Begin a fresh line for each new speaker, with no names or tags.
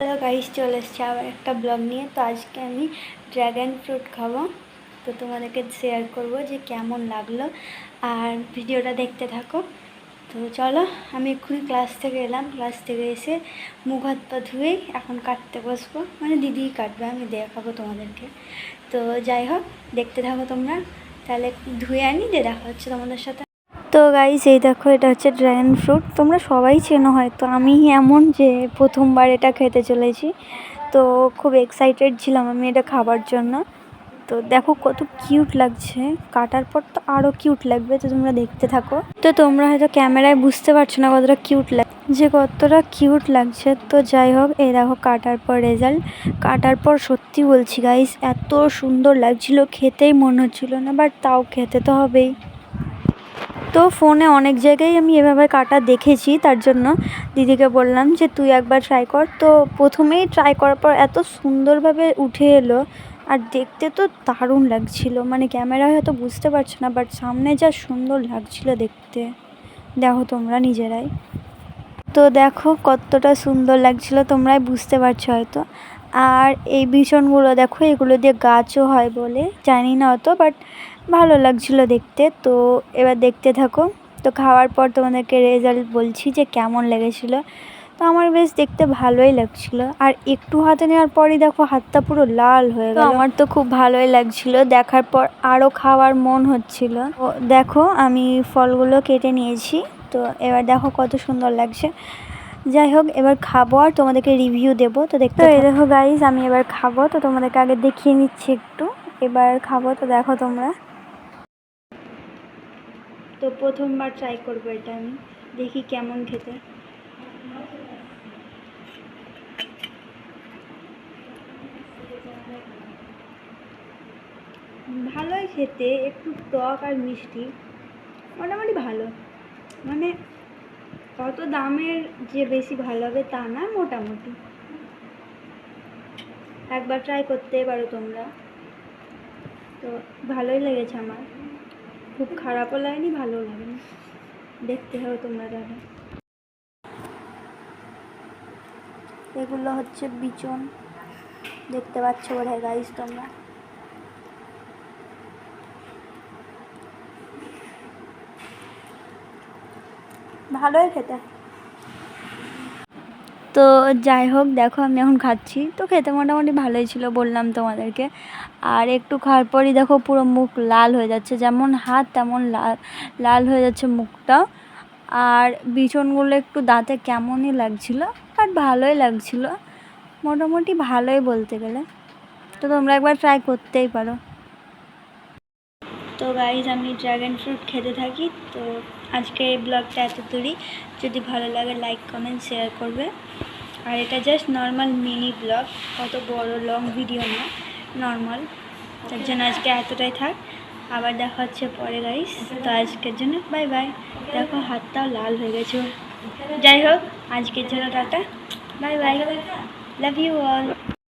Hello guys চলে এসছে আবার একটা ব্লগ নিয়ে। তো আজকে আমি ড্র্যাগন ফ্রুট খাব। তো তোমাদেরকে শেয়ার করব যে কেমন লাগল। আর ভিডিওটা দেখতে থাকো। তো চলো, আমি এক্ষুনি ক্লাস থেকে এলাম। ক্লাস থেকে এসে মুখ হাত পা ধুয়েই এখন কাটতে বসবো। মানে দিদিই কাটবে, আমি দেখাবো তোমাদেরকে। তো যাই হোক, দেখতে থাকো তোমরা। তাহলে ধুয়ে আনি, দিয়ে দেখা হচ্ছে তোমাদের সাথে। তো গাইস এই দেখো, এটা হচ্ছে ড্রাগন ফ্রুট তোমরা সবাই চেনো হয়তো, আমি এমন যে প্রথমবার এটা খেতে চলেছি। তো খুব এক্সাইটেড ছিলাম আমি এটা খাবার জন্য। তো দেখো কত কিউট লাগছে, কাটার পর তো আরও কিউট লাগবে, তো তোমরা দেখতে থাকো। তো তোমরা হয়তো ক্যামেরায় বুঝতে পারছ না কতটা কিউট লাগ যে কতটা কিউট লাগছে। তো যাই হোক, এই দেখো কাটার পর রেজাল্ট কাটার পর সত্যি বলছি গাইস এত সুন্দর লাগছিল, খেতেই মনে হচ্ছিল না বাট তাও খেতে তো হবেই। তো ফোনে অনেক জায়গায় আমি এভাবে কাটা দেখেছি, তার জন্য দিদিকে বললাম যে তুই একবার ট্রাই কর। তো প্রথমেই ট্রাই করার পর এত সুন্দরভাবে উঠে এলো আর দেখতে তো দারুণ লাগছিল। মানে ক্যামেরায় হয়তো বুঝতে পারছ না বাট সামনে যা সুন্দর লাগছিল দেখতে। দেখো তোমরা নিজেরাই। তো দেখো কতটা সুন্দর লাগছিল, তোমরাই বুঝতে পারছ হয়তো। আর এই ভীষণগুলো দেখো এগুলো দিয়ে গাছও হয় বলে জানি না অত বাট ভালো লাগছিল দেখতে। তো এবার দেখতে থাকো। তো খাওয়ার পর তোমাদেরকে রেজাল্ট বলছি যে কেমন লেগেছিলো। তো আমার বেশ দেখতে ভালোই লাগছিল। আর একটু হাতে নেওয়ার পরই দেখো হাতটা পুরো লাল হয়ে গেল। আমার তো খুব ভালোই লাগছিল। দেখার পর আরও খাওয়ার মন হচ্ছিল। দেখো আমি ফলগুলো কেটে নিয়েছি। তো এবার দেখো কত সুন্দর লাগছে। যাই হোক এবার খাব আর তোমাদেরকে রিভিউ দেবো তো দেখতে এই দেখো গাইজ আমি এবার খাব তো তোমাদেরকে আগে দেখিয়ে নিচ্ছি একটু। এবার খাব তো দেখো তোমরা। তো প্রথমবার ট্রাই করব এটা আমি দেখি কেমন খেতে। ভালোই খেতে একটু টক আর মিষ্টি মোটামুটি ভালো। মানে অত দামের যে বেশি ভালো হবে তা না, মোটামুটি। একবার ট্রাই করতে পারো তোমরা। তো ভালোই লেগেছে আমার। খুব খারাপও লাগেনি ভালো লাগেনি। দেখতে হবে তোমরা তাহলে। এগুলো হচ্ছে বিচন। দেখতে পাচ্ছ বোধ হয় গাইস তোমরা। ভালোই খেতে। তো যাই হোক, দেখো আমি এখন খাচ্ছি। তো খেতে মোটামুটি ভালোই ছিল বললাম তোমাদেরকে। আর একটু খাওয়ার পরই দেখো পুরো মুখ লাল হয়ে যাচ্ছে। যেমন হাত, তেমন লাল লাল হয়ে যাচ্ছে মুখটা। আর বিচনগুলো একটু দাঁতে কেমনই লাগছিল বাট ভালোই লাগছিল। মোটামুটি ভালোই বলতে গেলে। তো তোমরা একবার ট্রাই করতেই পারো। তো গাইজ আমি ড্রাগন ফ্রুট খেতে থাকি, তো আজকে এই ব্লগটা এত দূরই যদি ভালো লাগে লাইক কমেন্ট শেয়ার করবে। আর এটা জাস্ট নর্মাল মিনি ব্লগ অত বড় লং ভিডিও না নর্মাল তার জন্য আজকে এতটাই থাক। আবার দেখা হচ্ছে পরে গাইস তো আজকের জন্য বাই বাই দেখো, হাতটাও লাল হয়ে গেছে। যাই হোক, আজকের জন্য tata. Bye bye love you all